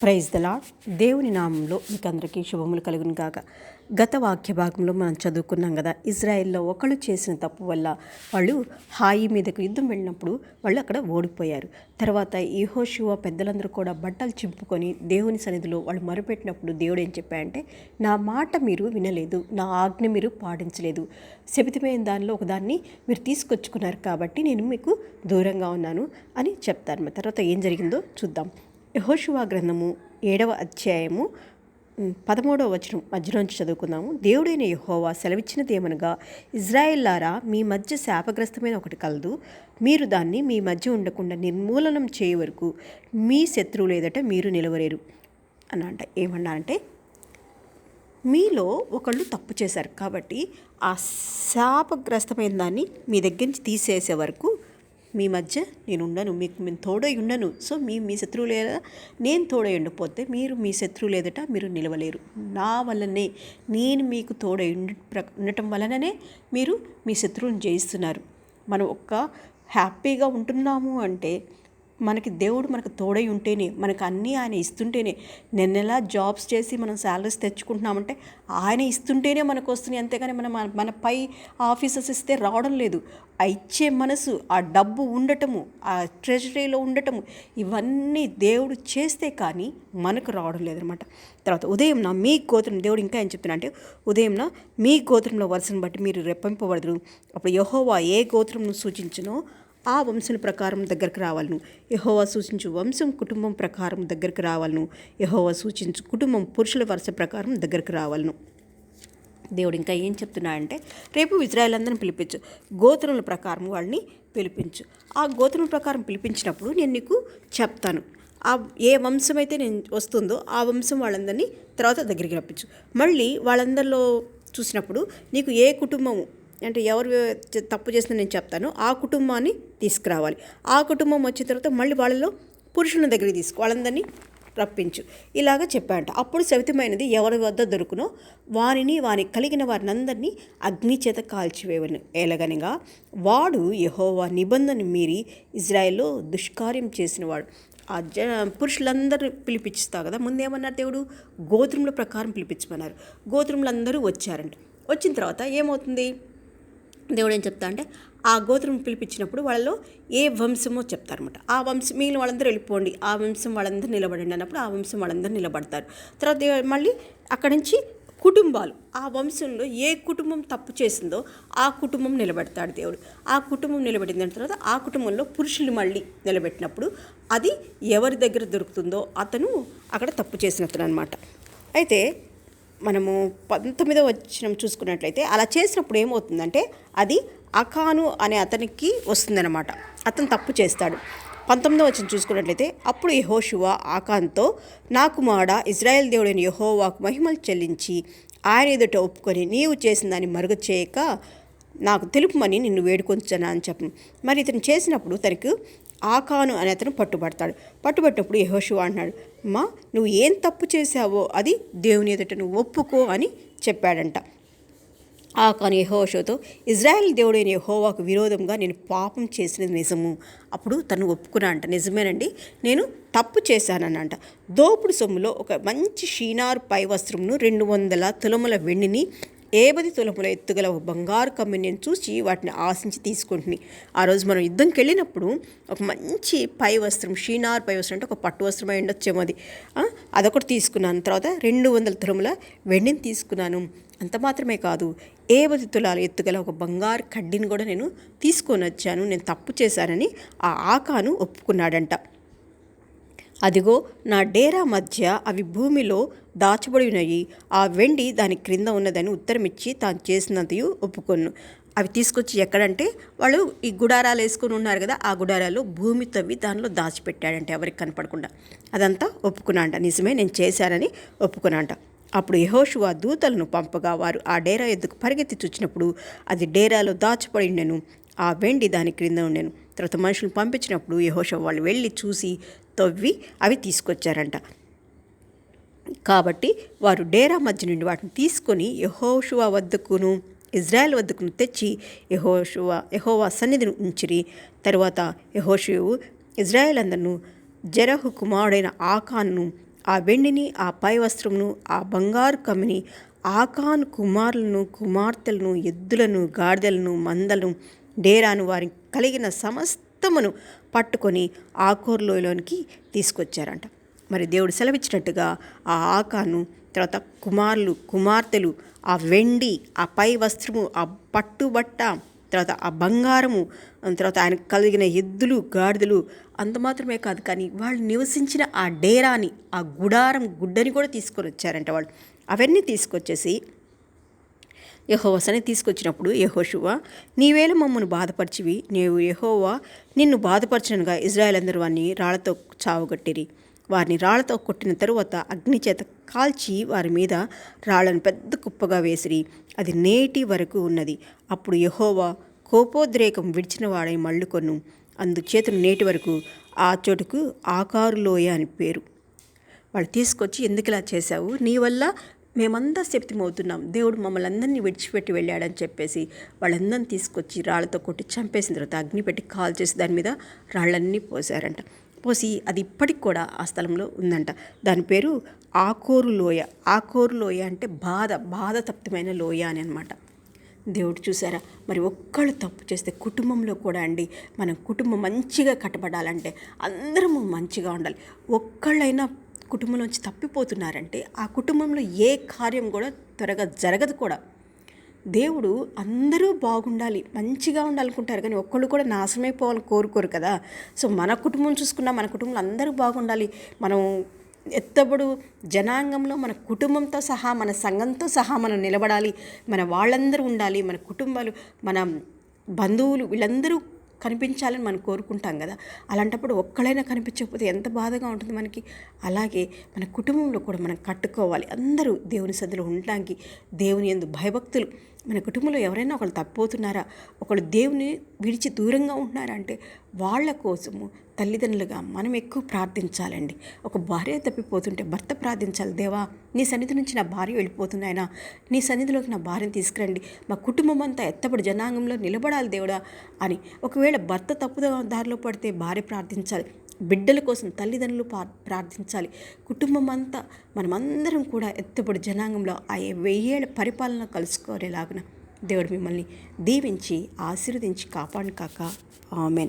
Praise దలా దేవుని నామంలో మీకు అందరికీ శుభములు కలుగును కాక గత వాక్య భాగంలో మనం చదువుకున్నాం కదా ఇజ్రాయెల్లో ఒకళ్ళు చేసిన తప్పు వల్ల వాళ్ళు హాయి మీదకు యుద్ధం వెళ్ళినప్పుడు వాళ్ళు అక్కడ ఓడిపోయారు. తర్వాత ఈహోషువ పెద్దలందరూ కూడా బట్టలు చింపుకొని దేవుని సన్నిధిలో వాళ్ళు మరుపెట్టినప్పుడు దేవుడు ఏం చెప్పాడంటే నా మాట మీరు వినలేదు నా ఆజ్ఞ మీరు పాటించలేదు. శబితమైన దానిలో ఒకదాన్ని మీరు తీసుకొచ్చుకున్నారు కాబట్టి నేను మీకు దూరంగా ఉన్నాను అని చెప్తాను తర్వాత ఏం జరిగిందో చూద్దాం. యహోషువా గ్రంథము ఏడవ అధ్యాయము పదమూడవ వచనం మధ్యలోంచి చదువుకుందాము. దేవుడైన యహోవా సెలవిచ్చినది ఏమనగా ఇజ్రాయిల్లారా మీ మధ్య శాపగ్రస్తమైన ఒకటి కలదు. మీరు దాన్ని మీ మధ్య ఉండకుండా నిర్మూలనం చేయ వరకు మీ శత్రువులు ఏదట మీరు నిలవలేరు అని అంట ఏమన్నా అంటే మీలో ఒకళ్ళు తప్పు చేశారు కాబట్టి ఆ శాపగ్రస్తమైన దాన్ని మీ దగ్గర నుంచి తీసేసే వరకు మీ మధ్య నేను ఉండను మీకు నేను తోడై ఉండను. సో మీ మీ శత్రువు లేదా నేను తోడై ఉండకపోతే మీరు మీ శత్రువు లేదట మీరు నిలవలేరు. నా వల్లనే నేను మీకు తోడై ఉండటం వలననే మీరు మీ శత్రువుని జయిస్తున్నారు. మనం ఒక్క హ్యాపీగా ఉంటున్నాము అంటే మనకి దేవుడు మనకు తోడై ఉంటేనే మనకు అన్నీ ఆయన ఇస్తుంటేనే నిన్నెలా జాబ్స్ చేసి మనం శాలరీస్ తెచ్చుకుంటున్నామంటే ఆయన ఇస్తుంటేనే మనకు వస్తున్నాయి. అంతేగాని మనం మన- మన పై ఆఫీసర్స్ ఇస్తే రావడం లేదు. ఆ ఇచ్చే మనసు ఆ డబ్బు ఉండటము ఆ ట్రెజరీలో ఉండటము ఇవన్నీ దేవుడు చేస్తే కానీ మనకు రావడం లేదనమాట. తర్వాత ఉదయం నా మీ గోత్రం దేవుడు ఇంకా ఏం చెప్తున్నా అంటే ఉదయం మీ గోత్రంలో వరుసను బట్టి మీరు రెప్పింపబడదు అప్పుడు యహోవా ఏ గోత్రంను సూచించినో ఆ వంశం ప్రకారం దగ్గరకు రావాలను. యహోవా సూచించు వంశం కుటుంబం ప్రకారం దగ్గరకు రావాలను. యహోవా సూచించు కుటుంబం పురుషుల వరుస ప్రకారం దగ్గరకు రావాలను. దేవుడు ఇంకా ఏం చెప్తున్నాడంటే రేపు ఇజ్రాయెల్ పిలిపించు. గోత్రముల ప్రకారం వాళ్ళని పిలిపించు. ఆ గోత్రముల ప్రకారం పిలిపించినప్పుడు నేను నీకు చెప్తాను. ఆ ఏ వంశం అయితే నేను వస్తుందో ఆ వంశం వాళ్ళందరినీ తర్వాత దగ్గరికి రప్పించు. మళ్ళీ వాళ్ళందరిలో చూసినప్పుడు నీకు ఏ కుటుంబము అంటే ఎవరు తప్పు చేసినా నేను చెప్తాను. ఆ కుటుంబాన్ని తీసుకురావాలి. ఆ కుటుంబం వచ్చిన తర్వాత మళ్ళీ వాళ్ళలో పురుషుల దగ్గరికి తీసుకు వాళ్ళందరినీ రప్పించు. ఇలాగ చెప్పాడంట. అప్పుడు సవితమైనది ఎవరి వద్ద దొరుకునో వారిని వారి కలిగిన వారిని అందరినీ అగ్ని చేత కాల్చివేవను ఎలగనగా వాడు యహోవా నిబంధన మీరి ఇజ్రాయెల్లో దుష్కార్యం చేసినవాడు. ఆ జ పురుషులందరూ పిలిపిస్తా కదా. ముందేమన్నారు దేవుడు? గోత్రముల ప్రకారం పిలిపించమన్నారు. గోత్రములందరూ వచ్చారంట. వచ్చిన తర్వాత ఏమవుతుంది? దేవుడు ఏం చెప్తా అంటే ఆ గోత్రం పిలిపించినప్పుడు వాళ్ళలో ఏ వంశమో చెప్తారనమాట ఆ వంశం మిగిలిన వాళ్ళందరూ వెళ్ళిపోండి. ఆ వంశం వాళ్ళందరూ నిలబడండి అన్నప్పుడు ఆ వంశం వాళ్ళందరూ నిలబడతారు. తర్వాత మళ్ళీ అక్కడి నుంచి కుటుంబాలు. ఆ వంశంలో ఏ కుటుంబం తప్పు చేసిందో ఆ కుటుంబం నిలబెడతాడు దేవుడు. ఆ కుటుంబం నిలబెట్టిన తర్వాత ఆ కుటుంబంలో పురుషులు మళ్ళీ నిలబెట్టినప్పుడు అది ఎవరి దగ్గర దొరుకుతుందో అతను అక్కడ తప్పు చేసినతను అనమాట అయితే మనము పంతొమ్మిదవ వచ్చిన చూసుకున్నట్లయితే అలా చేసినప్పుడు ఏమవుతుందంటే అది అకాను అనే అతనికి వస్తుందన్నమాట. అతను తప్పు చేస్తాడు. పంతొమ్మిదవ వచ్చిన చూసుకున్నట్లయితే అప్పుడు యహోషువ ఆకాన్తో నా కుమారుడ ఇజ్రాయెల్ దేవుడైన యహోవాకు మహిమలు చెల్లించి ఆయన ఎదుట ఒప్పుకొని నీవు చేసిన దాన్ని మరుగు చేయక నాకు తెలుపుమని నిన్ను వేడుకొంచాను అని చెప్పను మరి ఇతను చేసినప్పుడు తనకు ఆకాను అనే అతను పట్టుబడతాడు. పట్టుబట్టినప్పుడు యహోషువ అంటున్నాడు మా నువ్వు ఏం తప్పు చేశావో అది దేవుని ఎదుట నువ్వు ఒప్పుకో అని చెప్పాడంట. ఆకాను యహోషోతో ఇజ్రాయెల్ దేవుడైన యహోవాకు విరోధంగా నేను పాపం చేసినది నిజము. అప్పుడు తను ఒప్పుకున్నా అంట నిజమేనండి నేను తప్పు చేశాననంట దోపుడు సొమ్ములో ఒక మంచి షీనార్ పై వస్త్రమును రెండు వందల తులముల వెండిని ఏబది తులముల ఎత్తుగల ఒక బంగారు కమ్మిని నేను చూసి వాటిని ఆశించి తీసుకుంటుంది. ఆ రోజు మనం యుద్ధంకి వెళ్ళినప్పుడు ఒక మంచి పై వస్త్రం షీనార్ పై వస్త్రం అంటే ఒక పట్టు వస్త్రం అయి ఉండొచ్చేమో అది. అదొకటి తీసుకున్నాను. తర్వాత రెండు వందల తులముల వెండిని తీసుకున్నాను. అంత మాత్రమే కాదు ఏబది తులాల ఎత్తుగల ఒక బంగారు కడ్డీని కూడా నేను తీసుకొని వచ్చాను. నేను తప్పు చేశానని ఆ ఆకాను ఒప్పుకున్నాడంట. అదిగో నా డేరా మధ్య అవి భూమిలో దాచబడి ఉన్నాయి ఆ వెండి దాని క్రింద ఉన్నదని ఉత్తరమిచ్చి తాను చేసినంతయు ఒప్పుకొను అవి తీసుకొచ్చి ఎక్కడంటే వాళ్ళు ఈ గుడారాలు వేసుకొని ఉన్నారు కదా ఆ గుడారాలు భూమి తవ్వి దానిలో దాచిపెట్టాడంటే ఎవరికి కనపడకుండా. అదంతా ఒప్పుకున్నాంట. నిజమే నేను చేశానని ఒప్పుకున్నాంట. అప్పుడు యహోషువా దూతలను పంపగా వారు ఆ డేరా ఎద్దుకు పరిగెత్తి చూచినప్పుడు అది డేరాలో దాచిపడి ఉండెను ఆ వెండి దాని క్రింద ఉండెను. తర్వాత మనుషులను పంపించినప్పుడు యహోష వాళ్ళు వెళ్ళి చూసి తవ్వి అవి తీసుకొచ్చారంట. కాబట్టి వారు డేరా మధ్య నుండి వాటిని తీసుకొని యహోషువ వద్దకును ఇజ్రాయెల్ వద్దకును తెచ్చి యహోషువ యహోవా సన్నిధిని ఉంచిరి. తరువాత యహోషువు ఇజ్రాయెల్ అందరిను జరహు కుమారుడైన ఆకాన్ను ఆ వెండిని ఆ పై వస్త్రమును ఆ బంగారు కమ్మిని ఆఖాన్ కుమారులను కుమార్తెలను ఎద్దులను గాడిదలను మందలను డేరాను వారి కలిగిన సమస్తమును పట్టుకొని ఆకోర్లోయలోనికి తీసుకొచ్చారంట. మరి దేవుడు సెలవిచ్చినట్టుగా ఆ ఆకాను తర్వాత కుమారులు కుమార్తెలు ఆ వెండి ఆ పై వస్త్రము ఆ పట్టుబట్ట తర్వాత ఆ బంగారము తర్వాత ఆయన కలిగిన ఎద్దులు గాడిదలు అంత మాత్రమే కాదు కానీ వాళ్ళు నివసించిన ఆ డేరాని ఆ గుడారం గుడ్డని కూడా తీసుకొని వచ్చారంట వాళ్ళు. అవన్నీ తీసుకొచ్చేసి యహోవసని తీసుకొచ్చినప్పుడు యహోషువ నీవేళ మమ్మను బాధపరిచివి నీవు యహోవా నిన్ను బాధపరచనుగా ఇజ్రాయెల్ అందరూ వారిని రాళ్ళతో చావుగట్టిరి. వారిని రాళ్ళతో కొట్టిన తరువాత అగ్ని చేత కాల్చి వారి మీద రాళ్ళను పెద్ద కుప్పగా వేసిరి. అది నేటి వరకు ఉన్నది. అప్పుడు యహోవా కోపోద్రేకం విడిచిన వాడై మళ్ళుకొను అందుచేతను నేటి వరకు ఆ చోటుకు ఆకారులోయ అని పేరు. వాళ్ళు తీసుకొచ్చి ఎందుకు ఇలా చేశావు? నీ వల్ల మేమంతా శక్తిమవుతున్నాం దేవుడు మమ్మల్ని అందరినీ విడిచిపెట్టి వెళ్ళాడని చెప్పేసి వాళ్ళందరినీ తీసుకొచ్చి రాళ్ళతో కొట్టి చంపేసిన తర్వాత అగ్ని పెట్టి కాల్ చేసి దాని మీద రాళ్ళన్నీ పోసారంట పోసి అది ఇప్పటికి కూడా ఆ స్థలంలో ఉందంట. దాని పేరు ఆకోరు లోయ. ఆకోరు లోయ అంటే బాధ బాధ తప్తమైన లోయ అని అనమాట దేవుడు చూసారా మరి ఒక్కళ్ళు తప్పు చేస్తే కుటుంబంలో కూడా అండి మన కుటుంబం మంచిగా కట్టబడాలంటే అందరము మంచిగా ఉండాలి. ఒక్కళ్ళైనా కుటుంబంలోంచి తప్పిపోతున్నారంటే ఆ కుటుంబంలో ఏ కార్యం కూడా త్వరగా జరగదు కూడా. దేవుడు అందరూ బాగుండాలి మంచిగా ఉండాలనుకుంటారు కానీ ఒక్కళ్ళు కూడా నాశనమైపోవాలని కోరుకోరు కదా. సో మన కుటుంబం చూసుకున్నా మన కుటుంబంలో అందరూ బాగుండాలి. మనం ఎత్తబడు జనాంగంలో మన కుటుంబంతో సహా మన సంఘంతో సహా మనం నిలబడాలి. మన వాళ్ళందరూ ఉండాలి మన కుటుంబాలు మన బంధువులు వీళ్ళందరూ కనిపించాలని మనం కోరుకుంటాం కదా. అలాంటప్పుడు ఒక్కడైనా కనిపించకపోతే ఎంత బాధగా ఉంటుంది మనకి. అలాగే మన కుటుంబంలో కూడా మనం కట్టుకోవాలి. అందరూ దేవుని సదులు ఉండడానికి దేవుని ఎందు భయభక్తులు మన కుటుంబంలో ఎవరైనా ఒకళ్ళు తప్పిపోతున్నారా ఒకళ్ళు దేవుని విడిచి దూరంగా ఉంటున్నారా అంటే వాళ్ళ కోసము తల్లిదండ్రులుగా మనం ఎక్కువ ప్రార్థించాలండి. ఒక భార్య తప్పిపోతుంటే భర్త ప్రార్థించాలి దేవా నీ సన్నిధి నుంచి నా భార్య వెళ్ళిపోతుంది ఆయన నీ సన్నిధిలోకి నా భార్యను తీసుకురండి. మా కుటుంబం అంతా ఎత్తబడి జనాంగంలో నిలబడాలి దేవుడా అని. ఒకవేళ భర్త తప్పుదో దారిలో పడితే భార్య ప్రార్థించాలి. బిడ్డల కోసం తల్లిదండ్రులు ప్రార్థించాలి. కుటుంబం అంతా మనమందరం కూడా ఎత్తబడి జనాంగంలో ఆ వెయ్యేళ్ళ పరిపాలన కలుసుకోరేలాగున దేవుడు మిమ్మల్ని దీవించి ఆశీర్వదించి కాపాడు కాక. ఆమెన్.